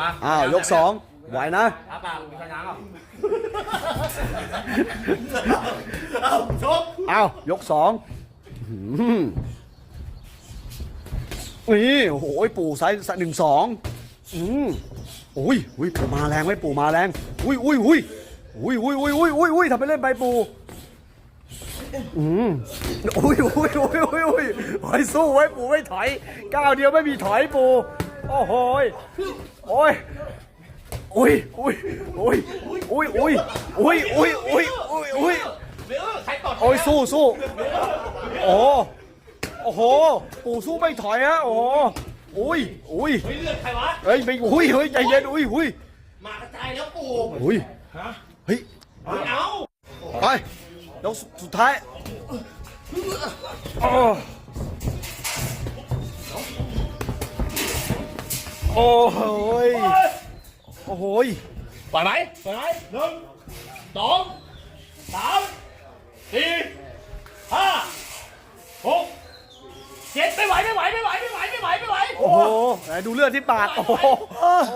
มาอ้าวยกสองไหวนะ อาปากมีใครน้ำอะเอาชกอ้าวยกสองอื้อหือนี่โอ้โหปู่ไซส์หนึ่งสองอืมอุ้ยอุ้ยปู่มาแรงไหมปู่มาแรง อุ้ยอุ้ยอุ้ยอุ้ยอุ้ยอุ้ยอุ้ยอุ้ยอุ้ยทำไปเล่นไปปู่อืมอุ้ยอุ้ยอุ้ยอุ้ยอุ้ยไว้สู้ไว้ปู่ไม่ถอยก้าวเดียวไม่มีถอยปู่ โอ้โหยโอ้ยอุ้ยอุ้ยอุ้ยอุ้ยอุ้ยอุ้ยอุ้ยอุ้ยอุ้ยอุ้ยเดี๋ยวใครตดโอ้ยสู้สู้โอ้โอ้โหปู่สู้ไม่ถอยฮะโอ้โหอุ้ยอุ้ยเฮ้ยเลือดใครวะเฮ้ยไปอุ้ยเฮ้ยใจเย็นอุ้ยอุ้ยมากระจายแล้วปู่อุ้ยเฮ้ยไม่เอาไปยกสุดท้ายโอ้ โอ้โหยโอ้โหยปล่อยไหมปล่อยไหมหนึ่งสองสามสี่ห้าหกเจ็ดไม่ไหวไม่ไหวไม่ไหวไม่ไหวไม่ไหวไม่ไหว โอ้โหไหนดูเลือดที่ปาก โอ้โหโอ้โห